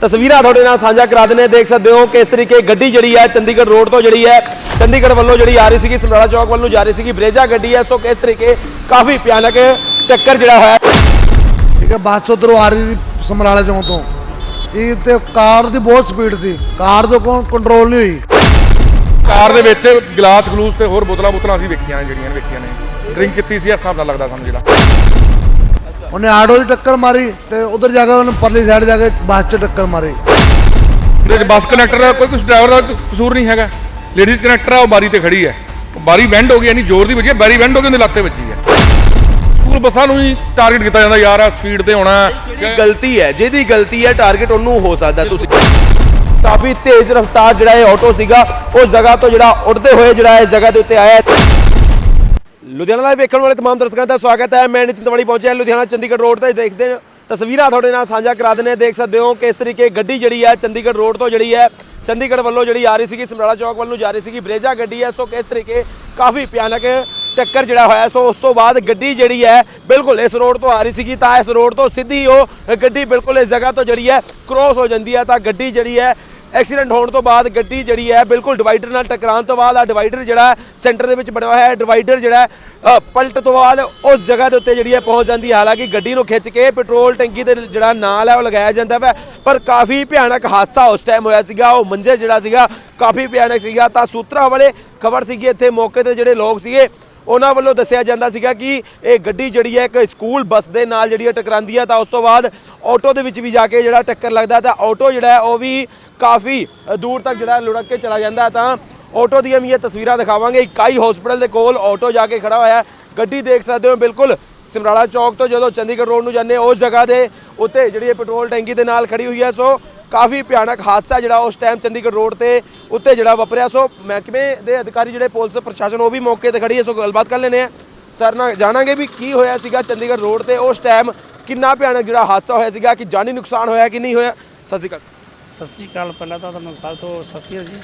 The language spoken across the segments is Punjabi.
ਤਸਵੀਰਾਂ ਤੁਹਾਡੇ ਨਾਲ ਸਾਂਝਾ ਕਰਾ ਦਿੰਦੇ ਹਾਂ। ਦੇਖ ਸਕਦੇ ਹੋ ਕਿ ਇਸ ਤਰੀਕੇ ਗੱਡੀ ਜਿਹੜੀ ਹੈ ਚੰਡੀਗੜ੍ਹ ਰੋਡ ਤੋਂ ਜਿਹੜੀ ਹੈ ਚੰਡੀਗੜ੍ਹ ਵੱਲੋਂ ਜਿਹੜੀ ਆ ਰਹੀ ਸੀਗੀ ਸਮਰਾਲਾ ਚੌਕ ਵੱਲ ਨੂੰ ਜਾ ਰਹੀ ਸੀਗੀ ਬਰੇਜਾ ਗੱਡੀ ਹੈ। ਸੋ ਕਿਸ ਤਰੀਕੇ ਕਾਫੀ ਭਿਆਨਕ ਟੱਕਰ ਜਿਹੜਾ ਹੋਇਆ ਠੀਕ ਹੈ ਬੱਸ ਉਧਰੋਂ ਆ ਰਹੀ ਸੀ ਸਮਰਾਲੇ ਚੌਂਕ ਤੋਂ। ਇਹ ਤੇ ਕਾਰ ਦੀ ਬਹੁਤ ਸਪੀਡ ਸੀ। ਕਾਰ ਤੋਂ ਕੋਈ ਕੰਟਰੋਲ ਨਹੀਂ ਹੋਈ। ਕਾਰ ਦੇ ਵਿੱਚ ਗਲਾਸ ਗਲੂਸ ਤੇ ਹੋਰ ਬੋਤਲਾਂ ਬੋਤਲਾਂ ਅਸੀਂ ਵੇਖੀਆਂ ਨੇ ਜਿਹੜੀਆਂ ਨੇ ਵੇਖੀਆਂ ਨੇ। ਡਰਿੰਕ ਕੀਤੀ ਸੀ ਇਸ ਹਿਸਾਬ ਨਾਲ ਲੱਗਦਾ ਸਾਨੂੰ ਜਿਹੜਾ। ਉਹਨੇ ਆਟੋ ਦੀ ਟੱਕਰ ਮਾਰੀ ਤੇ ਉਧਰ ਜਾ ਕੇ ਉਹਨੇ ਪਰਲੀ ਸਾਈਡ ਜਾ ਕੇ ਬੱਸ 'ਚ ਟੱਕਰ ਮਾਰੀ। ਇਹਦੇ 'ਚ ਬੱਸ ਕਨੈਕਟਰ ਦਾ ਕੋਈ ਕੁਝ ਡਰਾਈਵਰ ਦਾ ਕੋਈ ਕਸੂਰ ਨਹੀਂ ਹੈਗਾ। ਲੇਡੀਜ਼ ਕਨੈਕਟਰ ਆ ਉਹ ਬਾਰੀ ਤੇ ਖੜੀ ਹੈ। ਉਹ ਬਾਰੀ ਬੈਂਡ ਹੋ ਗਈ ਯਾਨੀ ਜ਼ੋਰ ਦੀ ਵੱਜੀ ਹੈ ਬਾਰੀ ਬੈਂਡ ਹੋ ਗਈ ਉਹਦੇ ਲੱਤੇ ਵੱਜੀ ਹੈ। ਸਕੂਲ ਬੱਸਾਂ ਨੂੰ ਹੀ ਟਾਰਗੇਟ ਕੀਤਾ ਜਾਂਦਾ ਯਾਰ ਆ ਸਪੀਡ ਤੇ ਹੋਣਾ। ਜਿਹੜੀ ਗਲਤੀ ਹੈ ਜਿਹਦੀ ਗਲਤੀ ਹੈ ਟਾਰਗੇਟ ਉਹਨੂੰ ਹੋ ਸਕਦਾ ਤੁਸੀਂ ਕਾਫੀ ਤੇਜ਼ ਰਫ਼ਤਾਰ ਜਿਹੜਾ ਇਹ ਆਟੋ ਸੀਗਾ ਉਸ ਜਗ੍ਹਾ ਤੋਂ ਜਿਹੜਾ ਉੱਡਦੇ ਹੋਏ ਜਿਹੜਾ ਇਸ ਜਗ੍ਹਾ ਦੇ ਉੱਤੇ ਆਇਆ ਹੈ। ਲੁਧਿਆਣਾ ਲਾਈਵ ਵੇਖਣ ਵਾਲੇ ਤਮਾਮ ਦਰਸ਼ਕਾਂ ਦਾ ਸਵਾਗਤ ਹੈ। ਮੈਂ ਨਿਤਿਨ ਤਵੜੀ ਪਹੁੰਚਿਆ ਲੁਧਿਆਣਾ ਚੰਡੀਗੜ੍ਹ ਰੋਡ ਤੇ। ਦੇਖਦੇ ਹਾਂ, ਤਸਵੀਰਾਂ ਤੁਹਾਡੇ ਨਾਲ ਸਾਂਝਾ ਕਰਾ ਦਿੰਦੇ ਹਾਂ। ਦੇਖ ਸਕਦੇ ਹੋ ਕਿ ਇਸ ਤਰੀਕੇ ਗੱਡੀ ਜਿਹੜੀ ਹੈ ਚੰਡੀਗੜ੍ਹ ਰੋਡ ਤੋਂ ਜਿਹੜੀ ਹੈ, ਚੰਡੀਗੜ੍ਹ ਵੱਲੋਂ ਜਿਹੜੀ ਆ ਰਹੀ ਸੀਗੀ, ਸਮਰਾਲਾ ਚੌਕ ਵੱਲ ਨੂੰ ਜਾ ਰਹੀ ਸੀਗੀ ਬਰੇਜਾ ਗੱਡੀ ਹੈ। ਸੋ ਕਿਸ ਤਰੀਕੇ ਕਾਫੀ ਭਿਆਨਕ ਟੱਕਰ ਜਿਹੜਾ ਹੋਇਆ ਸੋ ਉਸ ਤੋਂ ਬਾਅਦ ਗੱਡੀ ਜਿਹੜੀ ਹੈ, ਬਿਲਕੁਲ ਇਸ ਰੋਡ ਤੋਂ ਆ ਰਹੀ ਸੀਗੀ। ਤਾਂ ਇਸ ਰੋਡ ਤੋਂ ਸਿੱਧੀ ਉਹ ਗੱਡੀ ਬਿਲਕੁਲ ਇਸ ਜਗ੍ਹਾ ਤੋਂ ਜਿਹੜੀ ਹੈ ਕ੍ਰੋਸ ਹੋ ਜਾਂਦੀ ਹੈ। ਤਾਂ ਗੱਡੀ ਜਿਹੜੀ ਹੈ ਐਕਸੀਡੈਂਟ ਹੋਣ ਤੋਂ ਬਾਅਦ ਗੱਡੀ ਜਿਹੜੀ ਹੈ ਬਿਲਕੁਲ ਡਿਵਾਈਡਰ ਨਾਲ ਟਕਰਾਉਣ ਤੋਂ ਬਾਅਦ ਆ ਡਿਵਾਈਡਰ ਜਿਹੜਾ ਸੈਂਟਰ ਦੇ ਵਿੱਚ ਬਣਿਆ ਹੋਇਆ ਹੈ। ਡਿਵਾਈਡਰ ਜਿਹੜਾ ਪਲਟ ਤੋਂ ਬਾਅਦ ਉਸ ਜਗ੍ਹਾ ਦੇ ਉੱਤੇ ਜਿਹੜੀ ਹੈ ਪਹੁੰਚ ਜਾਂਦੀ ਹੈ। ਹਾਲਾਂਕਿ ਗੱਡੀ ਨੂੰ ਖਿੱਚ ਕੇ ਪੈਟਰੋਲ ਟੈਂਕੀ ਦੇ ਜਿਹੜਾ ਨਾਲ ਹੈ ਉਹ ਲਗਾਇਆ ਜਾਂਦਾ ਵਾ, ਪਰ ਕਾਫੀ ਭਿਆਨਕ ਹਾਦਸਾ ਉਸ ਟਾਈਮ ਹੋਇਆ ਸੀਗਾ। ਉਹ ਮੰਜ਼ਰ ਜਿਹੜਾ ਸੀਗਾ ਕਾਫੀ ਭਿਆਨਕ ਸੀਗਾ। ਤਾਂ ਸੂਤਰਾਂ ਵਾਲੇ ਖਬਰ ਸੀਗੀ ਇੱਥੇ ਮੌਕੇ ਤੇ ਜਿਹੜੇ ਲੋਕ ਸੀਗੇ ਉਹਨਾਂ ਵੱਲੋਂ ਦੱਸਿਆ ਜਾਂਦਾ ਸੀਗਾ ਕਿ ਇਹ ਗੱਡੀ ਜਿਹੜੀ ਹੈ ਇੱਕ ਸਕੂਲ ਬੱਸ ਦੇ ਨਾਲ ਜਿਹੜੀ ਹੈ ਟਕਰਾਉਂਦੀ ਹੈ, ਤਾਂ ਉਸ ਤੋਂ ਬਾਅਦ ਆਟੋ ਦੇ ਵਿੱਚ ਵੀ ਜਾ ਕੇ ਜਿਹੜਾ ਟੱਕਰ ਲੱਗਦਾ, ਤਾਂ ਆਟੋ ਜਿਹੜਾ ਉਹ ਵੀ ਕਾਫੀ ਦੂਰ ਤੱਕ ਜਿਹੜਾ ਲੁੜਕ ਕੇ ਚਲਾ ਜਾਂਦਾ ਤਾਂ ਆਟੋ ਦੀਆਂ ਵੀ ਇਹ ਤਸਵੀਰਾਂ ਦਿਖਾਵਾਂਗੇ। ਇਕਾਈ ਹਸਪੀਟਲ ਦੇ ਕੋਲ ਆਟੋ ਜਾ ਕੇ ਖੜਾ ਹੋਇਆ ਗੱਡੀ ਦੇਖ ਸਕਦੇ ਹੋ, ਬਿਲਕੁਲ ਸਮਰਾਲਾ ਚੌਕ ਤੋਂ ਜਦੋਂ ਚੰਡੀਗੜ੍ਹ ਰੋਡ ਨੂੰ ਜਾਂਦੇ ਉਸ ਜਗ੍ਹਾ ਦੇ ਉੱਤੇ ਜਿਹੜੀ ਇਹ ਪੈਟਰੋਲ ਟੈਂਕੀ ਦੇ ਨਾਲ ਖੜੀ ਹੋਈ ਹੈ। ਸੋ ਕਾਫੀ ਭਿਆਨਕ ਹਾਦਸਾ ਜਿਹੜਾ ਉਸ ਟਾਈਮ ਚੰਡੀਗੜ੍ਹ ਰੋਡ ਤੇ ਉੱਤੇ ਜਿਹੜਾ ਵਾਪਰਿਆ। ਸੋ ਮਹਿਕਮੇ ਦੇ ਅਧਿਕਾਰੀ ਜਿਹੜੇ ਪੁਲਿਸ ਪ੍ਰਸ਼ਾਸਨ, ਉਹ ਵੀ ਮੌਕੇ ਤੇ ਖੜੀ ਹੈ। ਸੋ ਗੱਲਬਾਤ ਕਰ ਲੈਨੇ ਆ ਸਰ ਨਾਲ ਜਾਣਾਂਗੇ ਵੀ ਕੀ ਹੋਇਆ ਸੀਗਾ ਚੰਡੀਗੜ੍ਹ ਰੋਡ ਤੇ ਉਸ ਟਾਈਮ ਕਿੰਨਾ ਭਿਆਨਕ ਜਿਹੜਾ ਹਾਦਸਾ ਹੋਇਆ ਸੀਗਾ, ਕਿ ਜਾਨੀ ਨੁਕਸਾਨ ਹੋਇਆ ਕਿ ਨਹੀਂ ਹੋਇਆ? ਸਤਿ ਸ਼੍ਰੀ ਅਕਾਲ ਸਤਿ ਸ਼੍ਰੀ ਅਕਾਲ। ਪਹਿਲਾਂ ਤਾਂ ਤੁਹਾਨੂੰ ਸਭ ਤੋਂ ਸਤਿ ਸ਼੍ਰੀ ਅਕਾਲ ਜੀ।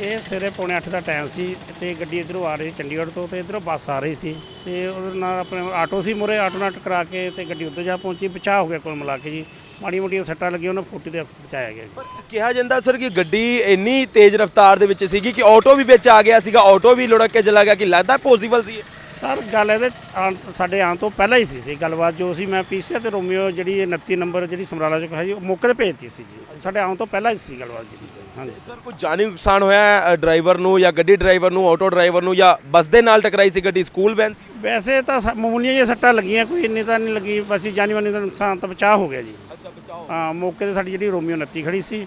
ਇਹ ਸਵੇਰੇ ਪੌਣੇ 8 ਦਾ ਟਾਈਮ ਸੀ ਤੇ ਗੱਡੀ ਇਧਰੋਂ ਆ ਰਹੀ ਚੰਡੀਗੜ੍ਹ ਤੋਂ ਤੇ ਇਧਰੋਂ ਬੱਸ ਆ ਰਹੀ ਸੀ ਤੇ ਉਹਦੇ ਨਾਲ ਆਪਣੇ ਆਟੋ ਸੀ ਮੁਰੇ, ਆਟੋ ਨਾਲ ਟਕਰਾ ਕੇ ਤੇ ਗੱਡੀ ਉੱਧਰ ਜਾ ਪਹੁੰਚੀ ਬਚਾਅ ਹੋ ਗਿਆ ਕੋਲ ਮਿਲਾ ਕੇ ਜੀ। ਮਾੜੀ ਮੋਟੀਆਂ ਸੱਟਾਂ ਲੱਗੀਆਂ ਉਹਨਾਂ ਫੁੱਟੀ ਤੇ ਬਚਾਇਆ ਗਿਆ ਜੀ। ਪਰ ਕਿਹਾ ਜਾਂਦਾ ਸਰ ਕਿ ਗੱਡੀ ਇੰਨੀ ਤੇਜ਼ ਰਫ਼ਤਾਰ ਦੇ ਵਿੱਚ ਸੀਗੀ ਕਿ ਆਟੋ ਵੀ ਵਿੱਚ ਆ ਗਿਆ ਸੀਗਾ ਆਟੋ ਵੀ ਲੁੜਕ ਕੇ ਚਲਾ ਗਿਆ ਕਿ ਲੱਗਦਾ ਪੋਸੀਬਲ ਸੀ ਇਹ? ਸਰ ਗੱਲ ਇਹਦੇ ਆਉਣ- ਸਾਡੇ ਆਉਣ ਤੋਂ ਪਹਿਲਾਂ ਹੀ ਸੀ ਸੀ ਗੱਲਬਾਤ ਜੋ ਸੀ ਮੈਂ ਪੀਸੀਆ ਤੇ ਰੋਮੀਓ ਜਿਹੜੀ ਇਹ 29 ਨੰਬਰ ਜਿਹੜੀ ਸਮਰਾਲਾ ਚੋਂ ਹੈ ਜੀ ਉਹ ਮੌਕੇ ਤੇ ਭੇਜਤੀ ਸੀ ਜੀ। ਸਾਡੇ ਆਉਣ ਤੋਂ ਪਹਿਲਾਂ ਹੀ ਸੀ ਗੱਲਬਾਤ ਜੀ। ਹਾਂਜੀ। ਸਰ ਕੋਈ ਜਾਨੀ ਨੁਕਸਾਨ ਹੋਇਆ ਡਰਾਈਵਰ ਨੂੰ ਜਾਂ ਗੱਡੀ ਡਰਾਈਵਰ ਨੂੰ ਆਟੋ ਡਰਾਈਵਰ ਨੂੰ ਜਾਂ ਬੱਸ ਦੇ ਨਾਲ ਟਕਰਾਈ ਸੀ ਗੱਡੀ ਸਕੂਲ ਵੈਨ ਸੀ? ਵੈਸੇ ਤਾਂ ਸ- ਮਾਮੂਲੀਆਂ ਜਿਹੀਆਂ ਸੱਟਾਂ ਲੱਗੀਆਂ ਕੋਈ ਇੰਨੀ ਤਾਂ ਨਹੀਂ ਲੱਗੀ ਬਸ ਹੀ ਜਾਨੀ ਮਾਨੀ ਦਾ ਨੁਕਸਾਨ ਤਾਂ ਬਚਾਅ ਹੋ ਗਿਆ ਜੀ। ਹਾਂ ਮੌਕੇ ਤੇ ਸਾਡੀ ਜਿਹੜੀ ਰੋਮੀਓ 29 ਖੜੀ ਸੀ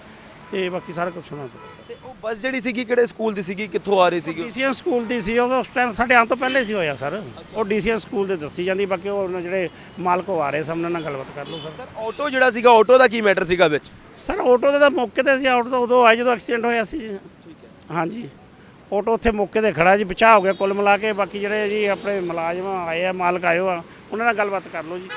ਤੇ ਬਾਕੀ ਸਾਰਾ ਕੁਝ ਸੁਣਾ ਤੇ ਉਹ ਬੱਸ ਜਿਹੜੀ ਸੀਗੀ ਕਿਹੜੇ ਸਕੂਲ ਦੀ ਸੀਗੀ ਕਿੱਥੋਂ ਆ ਰਹੀ ਸੀਗੀ? ਡੀਸੀਐਨ ਸਕੂਲ ਦੀ ਸੀ ਉਹ ਉਸ ਟਾਈਮ ਸਾਡੇ ਆਉਣ ਤੋਂ ਪਹਿਲੇ ਸੀ ਹੋਇਆ ਸਰ। ਉਹ ਡੀਸੀਐਨ ਸਕੂਲ ਦੇ ਦੱਸੀ ਜਾਂਦੀ ਬਾਕੀ ਉਹ ਉਹਨਾਂ ਜਿਹੜੇ ਮਾਲਕ ਉਹ ਆ ਰਹੇ ਸਾਹਮਣੇ ਨਾਲ ਗੱਲਬਾਤ ਕਰ ਲਓ ਸਰ। ਸਰ ਆਟੋ ਜਿਹੜਾ ਸੀਗਾ ਆਟੋ ਦਾ ਕੀ ਮੈਟਰ ਸੀਗਾ ਵਿੱਚ? ਸਰ ਆਟੋ ਦੇ ਤਾਂ ਮੌਕੇ ਤੇ ਸੀ ਆਟੋ ਤਾਂ ਉਦੋਂ ਆਇਆ ਜਦੋਂ ਐਕਸੀਡੈਂਟ ਹੋਇਆ ਸੀ। ਠੀਕ ਹੈ। ਹਾਂਜੀ। ਆਟੋ ਉੱਥੇ ਮੌਕੇ ਤੇ ਖੜਾ ਜੀ ਬਚਾਅ ਹੋ ਗਿਆ ਕੁੱਲ ਮਿਲਾ ਕੇ ਬਾਕੀ ਜਿਹੜੇ ਜੀ ਆਪਣੇ ਮੁਲਾਜ਼ਮ ਆਏ ਆ ਮਾਲਕ ਆਇਓ ਆ ਉਹਨਾਂ ਨਾਲ ਗੱਲਬਾਤ ਕਰ ਲਓ ਜੀ।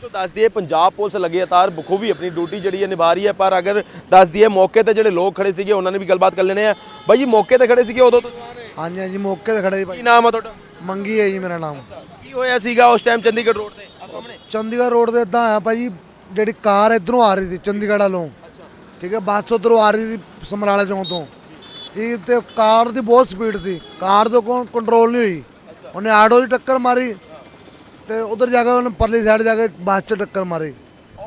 ਸੋ ਦੱਸ ਦਈਏ ਪੰਜਾਬ ਪੁਲਿਸ ਲਗਾਤਾਰ ਬਖੂਬੀ ਆਪਣੀ ਡਿਊਟੀ ਜਿਹੜੀ ਹੈ ਨਿਭਾ ਰਹੀ ਹੈ ਪਰ ਅਗਰ ਦੱਸ ਦਈਏ ਮੌਕੇ ਤੇ ਜਿਹੜੇ ਲੋਕ ਖੜੇ ਸੀਗੇ ਉਹਨਾਂ ਨੇ ਵੀ ਗੱਲਬਾਤ ਕਰ ਲੈਣੇ ਆ। ਬਾਈ ਜੀ ਮੌਕੇ ਤੇ ਖੜੇ ਸੀਗੇ ਉਦੋਂ ਤੁਸੀਂ? ਹਾਂਜੀ ਹਾਂਜੀ ਮੌਕੇ ਤੇ ਖੜੇ ਸੀ ਕੀ ਭਾਈ। ਨਾਮ ਆ ਤੁਹਾਡਾ? ਮੰਗੀ ਹੈ ਜੀ ਮੇਰਾ ਨਾਮ। ਕੀ ਹੋਇਆ ਸੀਗਾ ਉਸ ਟਾਈਮ ਚੰਡੀਗੜ੍ਹ ਰੋਡ ਤੇ ਆ ਸਾਹਮਣੇ? ਚੰਡੀਗੜ੍ਹ ਰੋਡ ਤੇ ਇਦਾਂ ਆਇਆ ਭਾਈ ਜਿਹੜੀ ਕਾਰ ਇਧਰੋਂ ਆ ਰਹੀ ਸੀ ਚੰਡੀਗੜ੍ਹ ਵੱਲੋਂ। ਠੀਕ ਹੈ ਬੱਸ ਉਧਰੋਂ ਆ ਰਹੀ ਸੀ ਸਮਰਾਲੇ ਚੌਂਕ ਤੋਂ। ਇਹ ਤੇ ਕਾਰ ਦੀ ਬਹੁਤ ਸਪੀਡ ਸੀ। ਕਾਰ ਤੋਂ ਕੋਈ ਕੰਟਰੋਲ ਨਹੀਂ ਹੋਈ। ਉਹਨੇ ਆਟੋ ਦੀ ਟੱਕਰ ਮਾਰੀ। ਤੇ ਉਧਰ ਜਾ ਕੇ ਉਹਨੇ ਪਰਲੀ ਸਾਈਡ ਜਾ ਕੇ ਬੱਸ 'ਚ ਟੱਕਰ ਮਾਰੀ।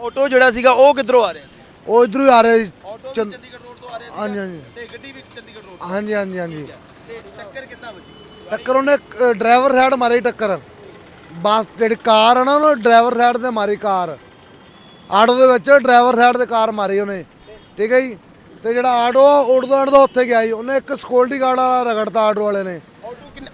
ਆਟੋ ਜਿਹੜਾ ਸੀਗਾ ਉਹ ਕਿੱਧਰੋਂ ਆ ਰਿਹਾ ਸੀ? ਉਹ ਇਧਰੋਂ ਹੀ ਆ ਰਿਹਾ ਸੀ। ਆਟੋ ਚੰਦ- ਚੰਡੀਗੜ੍ਹ ਰੋਡ ਤੋਂ ਆ ਰਿਹਾ ਸੀ ਹਾਂਜੀ ਹਾਂਜੀ। ਤੇ ਗੱਡੀ ਵੀ ਚੰਡੀਗੜ੍ਹ ਰੋਡ ਹਾਂਜੀ ਹਾਂਜੀ ਹਾਂਜੀ। ਤੇ ਟੱਕਰ ਕਿੱਦਾਂ ਵੱਜੀ? ਟੱਕਰ ਉਹਨੇ ਅ, ਡਰਾਈਵਰ ਸਾਈਡ ਮਾਰੀ ਟੱਕਰ। ਬੱਸ ਜਿਹੜੀ ਕਾਰ ਹੈ ਨਾ ਉਹਨੇ ਡਰਾਈਵਰ ਸਾਈਡ ਤੇ ਮਾਰੀ ਕਾਰ। ਆਟੋ ਦੇ ਵਿੱਚ ਡਰਾਈਵਰ ਸਾਈਡ ਤੇ ਕਾਰ ਮਾਰੀ ਉਹਨੇ। ਠੀਕ ਹੈ ਜੀ? ਤੇ ਜਿਹੜਾ ਆਟੋ ਆ, ਉੱਡਦਾ ਉੱਡਦਾ ਉੱਥੇ ਗਿਆ ਜੀ। ਉਹਨੇ ਇੱਕ ਸਕਿਉਰਟੀ ਗਾਰਡ ਵਾਲਾ ਰਗੜਤਾ ਆਟੋ ਵਾਲੇ ਨੇ।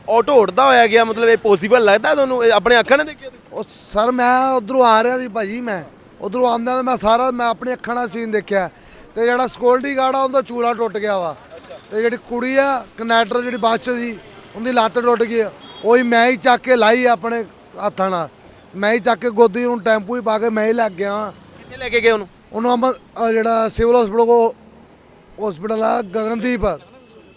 ਆਟੋ ਉੜਦਾ ਹੋਇਆ ਗਿਆ ਮਤਲਬ ਇਹ ਪੋਸੀਬਲ ਲੱਗਦਾ ਤੁਹਾਨੂੰ? ਇਹ ਆਪਣੇ ਅੱਖਾਂ ਨਾਲ ਦੇਖਿਆ ਤੁਸੀਂ? ਉਹ ਸਰ ਮੈਂ ਉਧਰੋਂ ਆ ਰਿਹਾ ਸੀ ਭਾਜੀ ਮੈਂ। ਉਧਰੋਂ ਆਉਂਦਾ ਤਾਂ ਮੈਂ ਸਾਰਾ ਮੈਂ ਆਪਣੀ ਅੱਖਾਂ ਨਾਲ ਸੀਨ ਦੇਖਿਆ। ਤੇ ਜਿਹੜਾ ਸਕਿਉਰਟੀ ਗਾਰਡ ਆ ਉਹਦਾ ਚੂਲਾ ਟੁੱਟ ਗਿਆ ਵਾ। ਤੇ ਜਿਹੜੀ ਕੁੜੀ ਆ ਕਨੈਕਟਰ ਜਿਹੜੀ ਬੱਸ 'ਚ ਸੀ ਉਹਦੀ ਲੱਤ ਟੁੱਟ ਗਈ ਆ। ਉਹੀ ਮੈਂ ਹੀ ਚੱਕ ਕੇ ਲਾਈ ਆਪਣੇ ਹੱਥਾਂ ਨਾਲ। ਮੈਂ ਹੀ ਚੱਕ ਕੇ ਗੋਦੀ ਨੂੰ ਟੈਂਪੂ ਹੀ ਪਾ ਕੇ ਮੈਂ ਹੀ ਲੱਗ ਗਿਆ ਵਾਂ। ਕਿੱਥੇ ਲੈ ਕੇ ਗਏ ਉਹਨੂੰ? ਉਹਨੂੰ ਆਹ ਜਿਹੜਾ ਸਿਵਲ ਹਸਪੀਟਲ ਕੋ ਹਸਪੀਟਲ ਆ ਗਗਨਦੀਪ।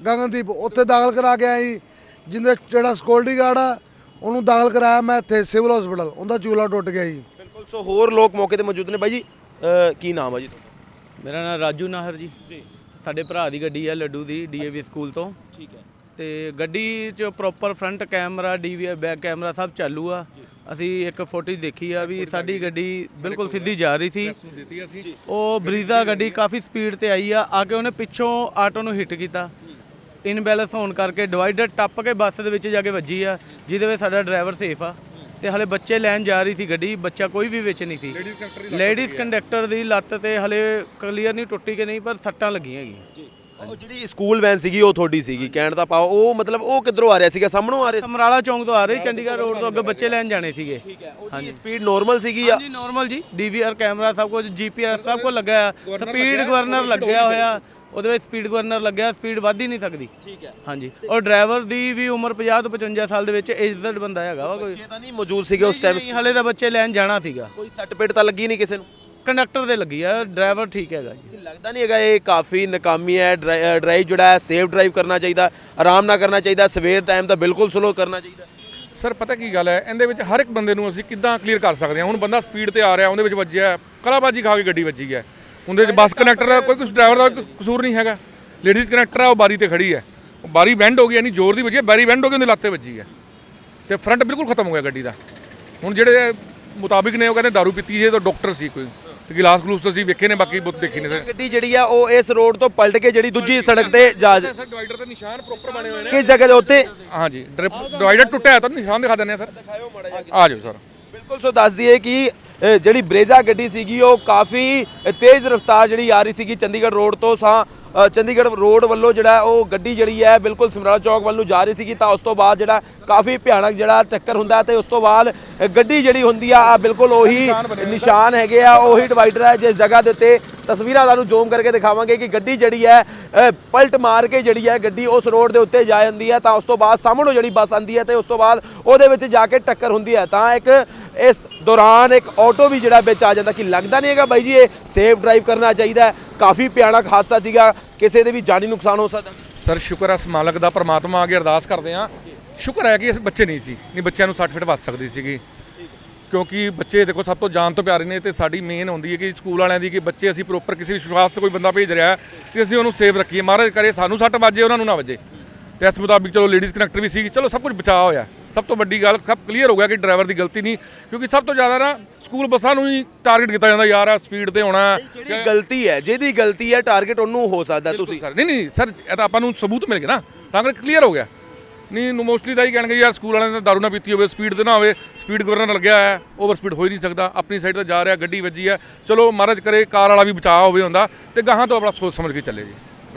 ਗਗਨਦੀਪ ਉੱਥੇ ਦਾਖਲ ਕਰਾ ਕੇ ਆਈ। ਜਿੰਦੇ ਜਿਹੜਾ ਸਕਿਉਰਟੀ ਗਾਰਡ ਆ ਉਹਨੂੰ ਦਾਖਲ ਕਰਾਇਆ ਮੈਂ ਇੱਥੇ ਸਿਵਲ ਹਸਪੀਟਲ ਉਹਦਾ ਚੂਲਾ ਟੁੱਟ ਗਿਆ ਜੀ। ਬਿਲਕੁਲ ਸੋ ਹੋਰ ਲੋਕ ਮੌਕੇ ਤੇ ਮੌਜੂਦ ਨੇ। ਬਾਈ ਜੀ ਅਹ ਕੀ ਨਾਮ ਆ ਜੀ ਤੁਹਾਡਾ? ਮੇਰਾ ਨਾਮ ਰਾਜੂ ਨਾਹਰ ਜੀ। ਜੀ। ਸਾਡੇ ਭਰਾ ਦੀ ਗੱਡੀ ਹੈ ਲੱਡੂ ਦੀ ਡੀਏਵੀ ਸਕੂਲ ਤੋਂ। ਠੀਕ ਹੈ। ਤੇ ਗੱਡੀ 'ਚ proper front camera DV back camera ਸਭ ਚਾਲੂ ਆ। ਅਸੀਂ ਇੱਕ ਫੋਟੋ ਦੇਖੀ ਆ ਵੀ ਸਾਡੀ ਗੱਡੀ ਬਿਲਕੁਲ ਸਿੱਧੀ ਜਾ ਰਹੀ ਸੀ। ਦਿੱਤੀ ਅਸੀਂ। ਉਹ ਬਰੀਜ਼ਾ ਗੱਡੀ ਕਾਫੀ ਸਪੀਡ ਤੇ ਆਈ ਆ। ਆ ਕੇ ਉਹਨੇ ਪਿੱਛੋਂ ਆਟੋ ਨੂੰ ਹਿੱਟ ਕੀਤਾ। ਇਨਬੈਲੈਂਸ ਹੋਣ ਕਰਕੇ ਡਿਵਾਈਡਰ ਟੱਪ ਕੇ ਬੱਸ ਦੇ ਵਿੱਚ ਜਾ ਕੇ ਵੱਜੀ ਆ ਜਿਹਦੇ ਵਿੱਚ ਸਾਡਾ ਡਰਾਈਵਰ ਸੇਫ ਆ। ਤੇ ਹਲੇ ਬੱਚੇ ਲੈਣ ਜਾ ਰਹੀ ਸੀ ਗੱਡੀ ਬੱਚਾ ਕੋਈ ਵੀ ਵਿੱਚ ਨਹੀਂ ਸੀ। ਲੇਡੀਜ਼ ਕੰਟਰੀ ਲੇਡੀਜ਼ ਕੰਡਕਟਰ ਦੀ ਲੱਤ ਤੇ ਹਲੇ ਕਲੀਅਰ ਨਹੀਂ ਟੁੱਟੀ ਕਿ ਨਹੀਂ ਪਰ ਸੱਟਾਂ ਲੱਗੀਆਂ ਹੈਗੀਆਂ। ਜੀ। ਉਹ ਜਿਹੜੀ ਸਕੂਲ ਵੈਨ ਸੀਗੀ ਉਹ ਤੁਹਾਡੀ ਸੀਗੀ ਕਹਿਣ ਦਾ ਪਾਓ ਉਹ ਮਤਲਬ ਉਹ ਕਿੱਧਰੋਂ ਆ ਰਿਹਾ ਸੀਗਾ? ਸਾਹਮਣੋਂ ਆ ਰਿਹਾ ਸਮਰਾਲਾ ਚੌਂਕ ਤੋਂ ਆ ਰਹੀ ਚੰਡੀਗੜ੍ਹ ਰੋਡ ਤੋਂ ਅੱਗੇ ਬੱਚੇ ਲੈਣ ਜਾਣੇ ਸੀਗੇ। ਠੀਕ ਹੈ ਉਹਦੀ ਸਪੀਡ ਨਾਰਮਲ ਸੀਗੀ ਆ ਹਾਂਜੀ ਨਾਰਮਲ ਜੀ। ਡੀਵੀਆਰ ਕੈਮਰਾ ਸਭ ਕੁਝ ਜੀਪੀਆਰ ਸਭ ਕੁਝ ਲੱਗਾ ਆ ਸਪੀਡ ਗਵਰਨਰ ਲੱਗਿਆ ਹੋਇਆ। ਉਹਦੇ ਵਿੱਚ ਸਪੀਡ ਗਵਰਨਰ ਲੱਗਿਆ ਸਪੀਡ ਵੱਧ ਹੀ ਨਹੀਂ ਸਕਦੀ। ਠੀਕ ਹੈ। ਹਾਂਜੀ। ਔਰ ਡਰਾਈਵਰ ਦੀ ਵੀ ਉਮਰ 50 ਤੋਂ 55 ਸਾਲ ਦੇ ਵਿੱਚ ਏਜਡ ਬੰਦਾ ਹੈਗਾ ਵਾ ਕੋਈ। ਬੱਚੇ ਤਾਂ ਨਹੀਂ ਮੌਜੂਦ ਸੀਗੇ ਉਸ ਟਾਈਮ ਨਹੀਂ, ਹਲੇ ਤਾਂ ਬੱਚੇ ਲੈਣ ਜਾਣਾ ਸੀਗਾ। ਕੋਈ ਸੱਟ ਪੇਟ ਤਾਂ ਲੱਗੀ ਨਹੀਂ ਕਿਸੇ ਨੂੰ? ਕੰਡਕਟਰ ਦੇ ਲੱਗੀ ਆ ਡਰਾਈਵਰ ਠੀਕ ਹੈਗਾ ਜੀ। ਕਿ ਲੱਗਦਾ ਨਹੀਂ ਹੈਗਾ ਇਹ ਕਾਫੀ ਨਕਾਮੀ ਹੈ ਡਰਾਈਵ ਜਿਹੜਾ ਹੈ ਸੇਫ ਡਰਾਈਵ ਕਰਨਾ ਚਾਹੀਦਾ ਆਰਾਮ ਨਾਲ ਕਰਨਾ ਚਾਹੀਦਾ ਸਵੇਰ ਟਾਈਮ ਤਾਂ ਬਿਲਕੁਲ ਸਲੋ ਕਰਨਾ ਚਾਹੀਦਾ। ਸਰ ਪਤਾ ਕੀ ਗੱਲ ਹੈ? ਇਹਦੇ ਵਿੱਚ ਹਰ ਇੱਕ ਬੰਦੇ ਨੂੰ ਅਸੀਂ ਕਿੱਦਾਂ ਕਲੀਅਰ ਕਰ ਸਕਦੇ ਹਾਂ? ਹੁਣ ਬੰਦਾ ਸਪੀਡ ਤੇ ਆ ਰਿਹਾ ਉਹਦੇ ਵਿੱਚ ਵੱਜਿਆ ਕਲਾਬਾਜੀ ਖਾ ਕੇ ਗੱਡੀ ਵੱਜੀ ਹੈ। ਉਹਦੇ ਵਿੱਚ ਬੱਸ ਕਨੈਕਟਰ ਕੋਈ ਕੁਝ ਡਰਾਈਵਰ ਦਾ ਕੋਈ ਕਸੂਰ ਨਹੀਂ ਹੈਗਾ। ਲੇਡੀਜ਼ ਕਨੈਕਟਰ ਹੈ ਉਹ ਬਾਰੀ ਤੇ ਖੜੀ ਹੈ। ਉਹ ਬਾਰੀ ਬੈਂਡ ਹੋ ਗਈ ਯਾਨੀ ਜ਼ੋਰ ਦੀ ਵੱਜੀ ਹੈ ਬਾਰੀ ਬੈਂਡ ਹੋ ਕੇ ਉਹਦੇ ਲੱਤੇ ਵੱਜੀ ਹੈ। ਤੇ ਫਰੰਟ ਬਿਲਕੁਲ ਖਤਮ ਹੋ ਗਿਆ ਗੱਡੀ ਦਾ। ਹੁਣ ਜਿਹੜੇ ਮੁਤਾਬਿਕ ਨੇ ਉਹ ਕਹਿੰਦੇ ਦਾਰੂ ਪੀਤੀ ਜੇ ਤਾਂ ਡਾਕਟਰ ਸੀ ਕੋਈ। ਤੇ ਗਿਲਾਸ ਗਲੂਸ ਤਾਂ ਅਸੀਂ ਵੇਖੇ ਨੇ ਬਾਕੀ ਬੁੱਤ ਦੇਖੀ ਨੇ ਸਰ। ਗੱਡੀ ਜਿਹੜੀ ਆ ਉਹ ਇਸ ਰੋਡ ਤੋਂ ਪਲਟ ਕੇ ਜਿਹੜੀ ਦੂਜੀ ਸੜਕ ਤੇ ਜਾ ਸਰ ਡਿਵਾਈਡਰ ਤੇ ਨਿਸ਼ਾਨ ਪ੍ਰੋਪਰ ਬਣੇ ਹੋਏ ਨੇ। ਕਿਸ ਜਗ੍ਹਾ ਦੇ ਉੱਤੇ? ਹਾਂਜੀ ਡਿਵਾਈਡਰ ਟੁੱਟਿਆ ਤਾਂ ਨਿਸ਼ਾਨ ਦਿਖਾ ਦਿੰਦੇ ਆ ਸਰ। ਆ ਜਾਓ ਸਰ। ਬਿਲਕੁਲ ਸੋ ਦੱਸ ਦਈਏ ਕਿ ਜਿਹੜੀ ਬਰੇਜ਼ਾ ਗੱਡੀ ਸੀਗੀ ਉਹ ਕਾਫੀ ਤੇਜ਼ ਰਫ਼ਤਾਰ ਜਿਹੜੀ ਆ ਰਹੀ ਸੀਗੀ ਚੰਡੀਗੜ੍ਹ ਰੋਡ ਤੋਂ ਸਾ ਚੰਡੀਗੜ੍ਹ ਰੋਡ ਵੱਲੋਂ ਜਿਹੜਾ ਉਹ ਗੱਡੀ ਜਿਹੜੀ ਹੈ ਬਿਲਕੁਲ ਸਮਰਾਲਾ ਚੌਕ ਵੱਲ ਨੂੰ ਜਾ ਰਹੀ ਸੀਗੀ ਤਾਂ ਉਸ ਤੋਂ ਬਾਅਦ ਜਿਹੜਾ ਕਾਫੀ ਭਿਆਨਕ ਜਿਹੜਾ ਟੱਕਰ ਹੁੰਦਾ ਤੇ ਉਸ ਤੋਂ ਬਾਅਦ ਗੱਡੀ ਜਿਹੜੀ ਹੁੰਦੀ ਆ ਆ ਬਿਲਕੁਲ ਉਹੀ ਨਿਸ਼ਾਨ ਹੈਗੇ ਆ ਉਹੀ ਡਿਵਾਈਡਰ ਹੈ ਜਿਸ ਜਗ੍ਹਾ ਦੇ ਉੱਤੇ ਤਸਵੀਰਾਂ ਤੁਹਾਨੂੰ ਜ਼ੂਮ ਕਰਕੇ ਦਿਖਾਵਾਂਗੇ ਕਿ ਗੱਡੀ ਜਿਹੜੀ ਹੈ ਪਲਟ ਮਾਰ ਕੇ ਜਿਹੜੀ ਹੈ ਗੱਡੀ ਉਸ ਰੋਡ ਦੇ ਉੱਤੇ ਜਾ ਜਾਂਦੀ ਹੈ ਤਾਂ ਉਸ ਤੋਂ ਬਾਅਦ ਸਾਹਮਣੋਂ ਜਿਹੜੀ ਬੱਸ ਆਂਦੀ ਹੈ ਤੇ ਉਸ ਤੋਂ ਬਾਅਦ ਉਹਦੇ ਵਿੱਚ ਜਾ ਕੇ ਟੱਕਰ ਹੁੰਦੀ ਹੈ। ਤਾਂ ਇੱਕ ਇਸ ਦੌਰਾਨ ਇੱਕ ਆਟੋ ਵੀ ਜਿਹੜਾ ਵਿੱਚ ਆ ਜਾਂਦਾ ਕਿ ਲੱਗਦਾ ਨਹੀਂ ਹੈਗਾ ਬਾਈ ਜੀ, ਇਹ ਸੇਫ ਡਰਾਈਵ ਕਰਨਾ ਚਾਹੀਦਾ ਹੈ। ਕਾਫੀ ਭਿਆਨਕ ਹਾਦਸਾ ਸੀਗਾ। ਕਿਸੇ ਦੇ ਵੀ ਜਾਨੀ ਨੁਕਸਾਨ ਹੋ ਸਕਦਾ। ਸਰ, ਸ਼ੁਕਰ ਹੈ ਇਸ ਮਾਲਕ ਦਾ ਪ੍ਰਮਾਤਮਾ ਅੱਗੇ ਅਰਦਾਸ ਕਰਦੇ ਹਾਂ। ਸ਼ੁਕਰ ਹੈ ਕਿ ਇਸ ਬੱਚੇ ਨਹੀਂ ਸੀ, ਨਹੀਂ ਬੱਚਿਆਂ ਨੂੰ 60 ਫਿਟ ਵੱਜ ਸਕਦੀ ਸੀਗੀ। ਕਿਉਂਕਿ ਬੱਚੇ ਦੇਖੋ, ਸਭ ਤੋਂ ਜਾਨ ਤੋਂ ਪਿਆਰੇ ਨੇ ਤੇ ਸਾਡੀ ਮੇਨ ਹੁੰਦੀ ਹੈ ਕਿ ਸਕੂਲ ਵਾਲਿਆਂ ਦੀ ਕਿ ਬੱਚੇ ਅਸੀਂ ਪ੍ਰੋਪਰ ਕਿਸੇ ਵਿਸ਼ਵਾਸ ਤੇ ਕੋਈ ਬੰਦਾ ਭੇਜ ਰਿਹਾ ਹੈ ਕਿ ਅਸੀਂ ਉਹਨੂੰ ਸੇਵ ਰੱਖੀਏ। ਮਹਾਰਾਜ ਕਰੇ, ਸਾਨੂੰ ਸੱਟ ਵੱਜੇ, ਉਹਨਾਂ ਨੂੰ ਨਾ ਵੱਜੇ। ਤੇ ਇਸ ਮੁਤਾਬਿਕ ਚਲੋ ਲੇਡੀਜ਼ ਕਨੈਕਟਰ ਵੀ ਸੀ ਚਲੋ ਸਭ ਕੁਝ ਬਚਾਅ ਹੋਇਆ। ਸਭ ਤੋਂ ਵੱਡੀ ਗੱਲ ਸਭ ਕਲੀਅਰ ਹੋ ਗਿਆ ਕਿ ਡਰਾਈਵਰ ਦੀ ਗਲਤੀ ਨਹੀਂ ਕਿਉਂਕਿ ਸਭ ਤੋਂ ਜ਼ਿਆਦਾ ਨਾ ਸਕੂਲ ਬੱਸਾਂ ਨੂੰ ਹੀ ਟਾਰਗੇਟ ਕੀਤਾ ਜਾਂਦਾ ਯਾਰ ਆ ਸਪੀਡ ਤੇ ਹੋਣਾ। ਜਿਹੜੀ ਗਲਤੀ ਹੈ ਜਿਹਦੀ ਗਲਤੀ ਹੈ ਟਾਰਗੇਟ ਉਹਨੂੰ ਹੋ ਸਕਦਾ ਤੁਸੀਂ। ਸਰ ਨਹੀਂ ਨਹੀਂ ਸਰ ਇਹ ਤਾਂ ਆਪਾਂ ਨੂੰ ਸਬੂਤ ਮਿਲ ਗਿਆ ਨਾ ਤਾਂ ਕਰਕੇ ਕਲੀਅਰ ਹੋ ਗਿਆ। ਨਹੀਂ ਨੂੰ ਮੋਸਟਲੀ ਤਾਂ ਹੀ ਕਹਿਣਗੇ ਯਾਰ ਸਕੂਲ ਵਾਲਿਆਂ ਨੇ ਦਾਰੂ ਨਾ ਪੀਤੀ ਹੋਵੇ ਸਪੀਡ ਤੇ ਨਾ ਹੋਵੇ ਸਪੀਡ ਗਵਰਨਰ ਲੱਗਿਆ ਹੈ ਓਵਰ ਸਪੀਡ ਹੋ ਹੀ ਨਹੀਂ ਸਕਦਾ ਆਪਣੀ ਸਾਈਡ ਤੇ ਜਾ ਰਿਹਾ ਗੱਡੀ ਵੱਜੀ ਹੈ। ਚਲੋ ਮਹਾਰਾਜ ਕਰੇ ਕਾਰ ਵਾਲਾ ਵੀ ਬਚਾਅ ਹੋਵੇ ਹੁੰਦਾ ਤੇ ਗਾਹਾਂ ਤੋਂ ਆਪਣਾ ਸੋਚ ਸਮਝ ਕੇ ਚੱਲੇ ਜੀ।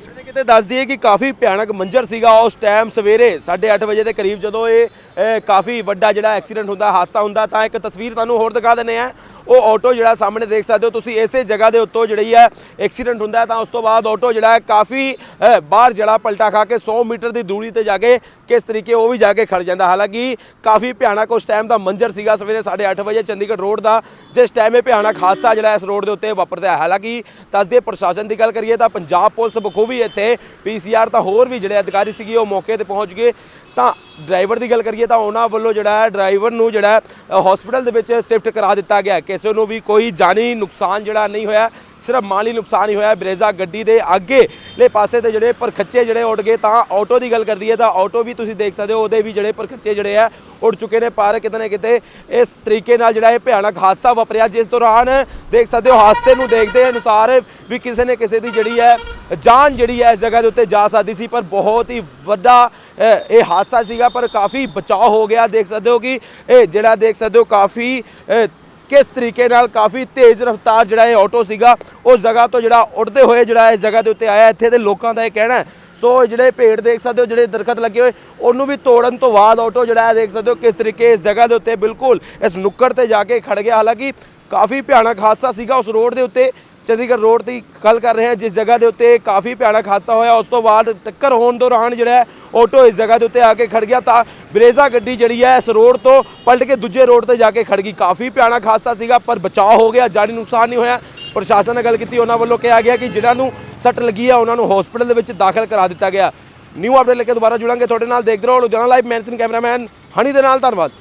ਕਿਤੇ ਕਿਤੇ ਦੱਸ ਦਈਏ ਕਿ ਕਾਫੀ ਭਿਆਨਕ ਮੰਜ਼ਰ ਸੀਗਾ ਉਸ ਟਾਈਮ ਸਵੇਰੇ 8:30 ਵਜੇ ਦੇ ਕਰੀਬ ਜਦੋਂ ਇਹ ਕਾਫੀ ਵੱਡਾ ਜਿਹੜਾ ਐਕਸੀਡੈਂਟ ਹੁੰਦਾ, ਹਾਦਸਾ ਹੁੰਦਾ, ਤਾਂ ਇੱਕ ਤਸਵੀਰ ਤੁਹਾਨੂੰ ਹੋਰ ਦਿਖਾ ਦਿੰਦੇ ਆ ਉਹ ਆਟੋ ਜਿਹੜਾ ਸਾਹਮਣੇ ਦੇਖ ਸਕਦੇ ਹੋ, ਤੁਸੀਂ ਇਸੇ ਜਗ੍ਹਾ ਦੇ ਉੱਤੋਂ ਜਿਹੜੀ ਹੈ ਐਕਸੀਡੈਂਟ ਹੁੰਦਾ ਹੈ, ਤਾਂ ਉਸ ਤੋਂ ਬਾਅਦ ਆਟੋ ਜਿਹੜਾ ਹੈ ਕਾਫੀ ਬਾਹਰ ਜਿਹੜਾ ਪਲਟਾ ਖਾ ਕੇ 100 ਮੀਟਰ ਦੀ ਦੂਰੀ ਤੇ ਜਾ ਕੇ ਕਿਸ ਤਰੀਕੇ ਉਹ ਵੀ ਜਾ ਕੇ ਖੜ ਜਾਂਦਾ। ਹਾਲਾਂਕਿ ਕਾਫੀ ਭਿਆਨਕ ਉਸ ਟਾਈਮ ਦਾ ਮੰਜ਼ਰ ਸੀਗਾ, ਸਵੇਰੇ 8:30 ਵਜੇ ਚੰਡੀਗੜ੍ਹ ਰੋਡ ਦਾ, ਜਿਸ ਟਾਈਮ ਇਹ ਭਿਆਨਕ ਹਾਦਸਾ ਜਿਹੜਾ ਇਸ ਰੋਡ ਦੇ ਉੱਤੇ ਵਾਪਰਦਾ ਹੈ। ਹਾਲਾਂਕਿ ਦੱਸਦੇ ਪ੍ਰਸ਼ਾਸਨ ਦੀ ਗੱਲ ਕਰੀਏ, ਤਾਂ ਪੰਜਾਬ ਪੁਲਿਸ ਬਖੂਬੀ ਇੱਥੇ ਪੀਸੀਆਰ ਤਾਂ ਹੋਰ ਵੀ ਜਿਹੜੇ ਅਧਿਕਾਰੀ ਸੀਗੇ, ਉਹ ਮੌਕੇ ਤੇ ਪਹੁੰਚ ਗਏ। ਤਾਂ ਡਰਾਈਵਰ ਦੀ ਗੱਲ ਕਰੀਏ ਤਾਂ ਉਹਨਾਂ ਵੱਲੋਂ ਜਿਹੜਾ ਹੈ, ਡਰਾਈਵਰ ਨੂੰ ਜਿਹੜਾ ਹਸਪੀਟਲ ਦੇ ਵਿੱਚ ਸ਼ਿਫਟ ਕਰਾ ਦਿੱਤਾ ਗਿਆ ਕਿਸੇ ਨੂੰ ਵੀ ਕੋਈ ਜਾਨੀ ਨੁਕਸਾਨ ਜਿਹੜਾ ਨਹੀਂ ਹੋਇਆ, ਸਿਰਫ ਮਾਲੀ ਨੁਕਸਾਨ ਹੀ ਹੋਇਆ। ਬਰੇਜ਼ਾ ਗੱਡੀ ਦੇ ਅੱਗੇ ਲੈ ਪਾਸੇ ਤੇ ਜਿਹੜੇ ਪਰਖੱਚੇ ਜਿਹੜੇ ਉੱਡ ਗਏ ਤਾਂ ਆਟੋ ਦੀ ਗੱਲ ਕਰਦੀ ਹੈ ਤਾਂ ਆਟੋ ਵੀ ਤੁਸੀਂ ਦੇਖ ਸਕਦੇ ਹੋ, ਉਹਦੇ ਵੀ ਜਿਹੜੇ ਪਰਖੱਚੇ ਜਿਹੜੇ ਆ ਉੱਡ ਚੁੱਕੇ ਨੇ ਪਰ ਕਿਤੇ ਨਾ ਕਿਤੇ। ਇਸ ਤਰੀਕੇ ਨਾਲ ਜਿਹੜਾ ਇਹ ਭਿਆਨਕ ਹਾਦਸਾ ਵਾਪਰਿਆ, ਜਿਸ ਦੌਰਾਨ ਦੇਖ ਸਕਦੇ ਹੋ, ਹਾਦਸੇ ਨੂੰ ਦੇਖਦੇ ਅਨੁਸਾਰ ਵੀ ਕਿਸੇ ਨੇ ਕਿਸੇ ਦੀ ਜਿਹੜੀ ਹੈ, ਜਾਨ ਜਿਹੜੀ ਹੈ ਇਸ ਜਗ੍ਹਾ ਦੇ ਉੱਤੇ ਜਾ ਸਕਦੀ ਸੀ, ਪਰ ਬਹੁਤ ਹੀ ਵੱਡਾ ਇਹ ਹਾਦਸਾ ਸੀਗਾ, ਪਰ ਕਾਫੀ ਬਚਾਅ ਹੋ ਗਿਆ। ਦੇਖ ਸਕਦੇ ਹੋ ਕਿ ਇਹ ਜਿਹੜਾ ਦੇਖ ਸਕਦੇ ਹੋ, ਕਾਫੀ ਕਿਸ ਤਰੀਕੇ ਨਾਲ ਕਾਫੀ ਤੇਜ਼ ਰਫ਼ਤਾਰ ਜਿਹੜਾ ਇਹ ਆਟੋ ਸੀਗਾ, ਉਸ ਜਗ੍ਹਾ ਤੋਂ ਜਿਹੜਾ ਉੱਡਦੇ ਹੋਏ ਜਿਹੜਾ ਇਸ ਜਗ੍ਹਾ ਦੇ ਉੱਤੇ ਆਇਆ। ਇੱਥੇ ਦੇ ਲੋਕਾਂ ਦਾ ਇਹ ਕਹਿਣਾ ਹੈ। ਸੋ ਜਿਹੜੇ ਪੇੜ ਦੇਖ ਸਕਦੇ ਹੋ, ਜਿਹੜੇ ਦਰਖਤ ਲੱਗੇ ਹੋਏ, ਉਹਨੂੰ ਵੀ ਤੋੜਨ ਤੋਂ ਬਾਅਦ ਆਟੋ ਜਿਹੜਾ ਹੈ ਦੇਖ ਸਕਦੇ ਹੋ, ਕਿਸ ਤਰੀਕੇ ਇਸ ਜਗ੍ਹਾ ਦੇ ਉੱਤੇ ਬਿਲਕੁਲ ਇਸ ਨੁੱਕੜ ਤੇ ਜਾ ਕੇ ਖੜ ਗਿਆ। ਹਾਲਾਂਕਿ ਕਾਫੀ ਭਿਆਨਕ ਹਾਦਸਾ ਸੀਗਾ ਉਸ ਰੋਡ ਦੇ ਉੱਤੇ। ਚੰਡੀਗੜ੍ਹ ਰੋਡ ਦੀ ਗੱਲ ਕਰ ਰਹੇ ਹਾਂ, ਜਿਸ ਜਗ੍ਹਾ ਦੇ ਉੱਤੇ ਕਾਫੀ ਭਿਆਨਕ ਹਾਦਸਾ ਹੋਇਆ, ਉਸ ਤੋਂ ਬਾਅਦ ਟੱਕਰ ਹੋਣ ਦੌਰਾਨ ਜਿਹੜਾ ਹੈ ਆਟੋ ਇਸ ਜਗ੍ਹਾ ਦੇ ਉੱਤੇ ਆ ਕੇ ਖੜ ਗਿਆ, ਤਾਂ ਬਰੇਜ਼ਾ ਗੱਡੀ ਜਿਹੜੀ ਹੈ, ਇਸ ਰੋਡ ਤੋਂ ਪਲਟ ਕੇ ਦੂਜੇ ਰੋਡ ਤੇ ਜਾ ਕੇ ਖੜ ਗਈ। ਕਾਫੀ ਭਿਆਨਕ ਹਾਦਸਾ ਸੀਗਾ, ਪਰ ਬਚਾਅ ਹੋ ਗਿਆ, ਜਾਨੀ ਨੁਕਸਾਨ ਨਹੀਂ ਹੋਇਆ। ਪ੍ਰਸ਼ਾਸਨ ਨਾਲ ਗੱਲ ਕੀਤੀ, ਉਹਨਾਂ ਵੱਲੋਂ ਕਿਹਾ ਗਿਆ ਕਿ ਜਿਹਨਾਂ ਨੂੰ ਸੱਟ ਲੱਗੀ ਹੈ ਉਹਨਾਂ ਨੂੰ ਹਸਪੀਟਲ ਦੇ ਵਿੱਚ ਦਾਖਲ ਕਰਾ ਦਿੱਤਾ ਗਿਆ। ਨਿਊ ਅਪਡੇਟ ਲੈ ਕੇ ਦੁਬਾਰਾ ਜੁੜਾਂਗੇ। ਤੁਹਾਡੇ ਨਾਲ ਦੇਖਦੇ ਰਹੋ, Ludhiana live managing cameraman, Honey ਦੇ ਨਾਲ, ਧੰਨਵਾਦ।